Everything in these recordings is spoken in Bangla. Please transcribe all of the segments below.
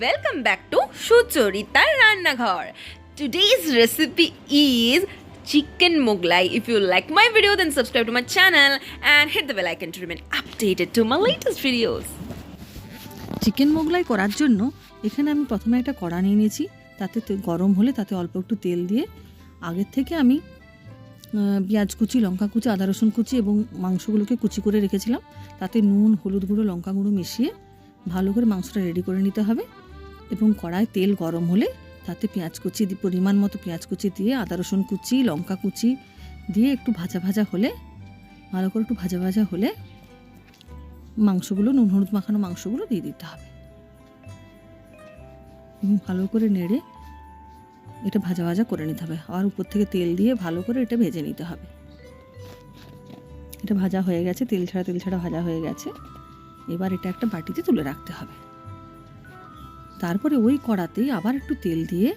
ওয়েলকাম ব্যাক টু সুচরিতার রান্নাঘর today's recipe is chicken Mughlai if you like my video then subscribe to my channel and hit the bell icon to remain updated to my latest videos chicken Mughlai করার জন্য এখানে আমি প্রথমে একটা কড়া নিয়ে নিয়েছি। তাতে গরম হলে তাতে অল্প একটু তেল দিয়ে আগের থেকে আমি পেঁয়াজ কুচি, লঙ্কা কুচি, আদা রসুন কুচি এবং মাংসগুলোকে কুচি করে রেখেছিলাম। তাতে নুন, হলুদ গুঁড়ো, লঙ্কা গুঁড়ো মিশিয়ে ভালো করে মাংসটা রেডি করে নিতে হবে এবং কড়ায় তেল গরম হলে তাতে পেঁয়াজ কুচি পরিমাণ মতো পেঁয়াজ কুচি দিয়ে আদা, রসুন কুচি, লঙ্কা কুচি দিয়ে একটু ভাজা ভাজা হলে, ভালো করে একটু ভাজা ভাজা হলে মাংসগুলো, নুন হলুদ মাখানো মাংসগুলো দিয়ে দিতে হবে। ভালো করে নেড়ে এটা ভাজা ভাজা করে নিতে হবে আর উপর থেকে তেল দিয়ে ভালো করে এটা ভেজে নিতে হবে। এটা ভাজা হয়ে গেছে, তেল ছাড়া তেল ছাড়া ভাজা হয়ে গেছে। এবার এটা একটা বাটিতে তুলে রাখতে হবে। তারপরে ওই কড়াতেই আবার একটু তেল দিয়ে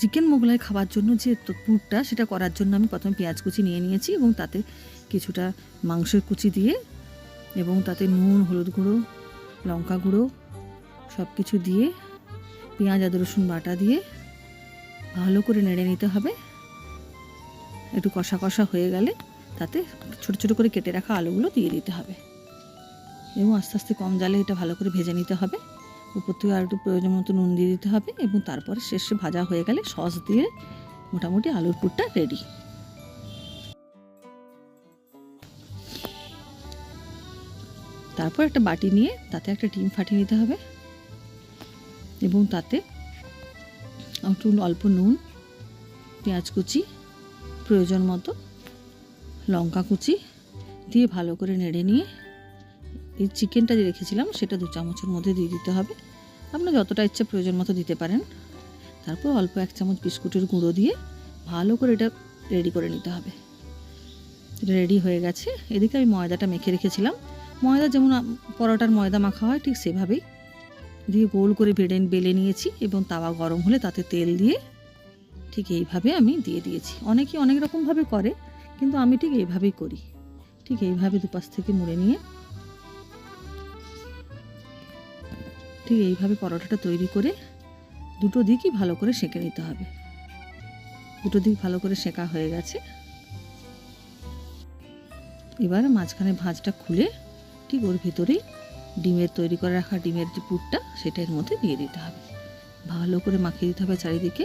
চিকেন মোগলাই খাওয়ার জন্য যে পুরটা সেটা করার জন্য আমি প্রথমে পেঁয়াজ কুচি নিয়ে নিয়েছি এবং তাতে কিছুটা মাংসের কুচি দিয়ে এবং তাতে নুন, হলুদ গুঁড়ো, লঙ্কা গুঁড়ো সব কিছু দিয়ে পেঁয়াজ, আদা, রসুন বাটা দিয়ে ভালো করে নেড়ে নিতে হবে। একটু কষা কষা হয়ে গেলে তাতে ছোট ছোট করে কেটে রাখা আলুগুলো দিয়ে দিতে হবে। এবং আস্তে আস্তে কম জালে এটা ভালো করে ভেজে নিতে হবে। উপর থেকে আর একটু প্রয়োজন মতো নুন দিয়ে দিতে হবে এবং তারপরে শেষে ভাজা হয়ে গেলে সস দিয়ে মোটামুটি আলুর পুরটা রেডি তারপর একটা বাটি নিয়ে তাতে একটা ডিম ফাটিয়ে নিতে হবে এবং তাতে একটু অল্প নুন, পেঁয়াজ কুচি, প্রয়োজন মতো লঙ্কা কুচি দিয়ে ভালো করে নেড়ে নিয়ে এই চিকেনটা যে রেখেছিলাম, সেটা দু চামচের মধ্যে দিয়ে দিতে হবে। আপনার যতটা ইচ্ছা প্রয়োজন মতো দিতে পারেন। তারপর অল্প এক চামচ বিস্কুটের গুঁড়ো দিয়ে ভালো করে এটা রেডি করে নিতে হবে। রেডি হয়ে গেছে। এদিকে আমি ময়দাটা মেখে রেখেছিলাম। ময়দা যেমন পরোটার ময়দা মাখা হয়, ঠিক সেভাবেই। দিয়ে গোল করে বেড়ে বেলে নিয়েছি এবং তাওয়া গরম হলে তাতে তেল দিয়ে ঠিক এইভাবে আমি দিয়ে দিয়েছি। অনেকে অনেক রকমভাবে করে, কিন্তু আমি ঠিক এইভাবেই করি। ঠিক এইভাবে দুপাশ থেকে মুড়ে নিয়ে ঠিক এইভাবে পরোটাটা তৈরি করে দুটো দিকই ভালো করে সেঁকে নিতে হবে। দুটো দিক ভালো করে সেঁকা হয়ে গেছে। এবার মাঝখানে ভাঁজটা খুলে ঠিক ওর ভিতরেই ডিমের তৈরি করে রাখা ডিমের যে পুরটা সেটা এর মধ্যে দিয়ে দিতে হবে। ভালো করে মাখিয়ে দিতে হবে চারিদিকে।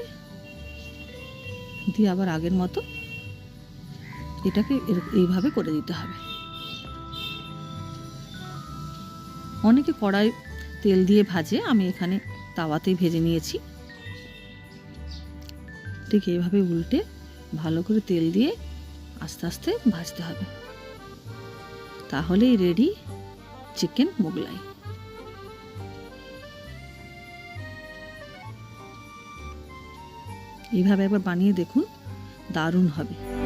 দিয়ে আবার আগের মতো এটাকে এইভাবে করে দিতে হবে। অনেকে কড়াই তেল দিয়ে ভাজে, আমি এখানে তাওয়াতেই ভেজে নিয়েছি। ঠিক এইভাবে উল্টে ভালো করে তেল দিয়ে আস্তে আস্তে ভাজতে হবে। তাহলেই রেডি চিকেন মোগলাই। এইভাবে একবার বানিয়ে দেখুন, দারুণ হবে।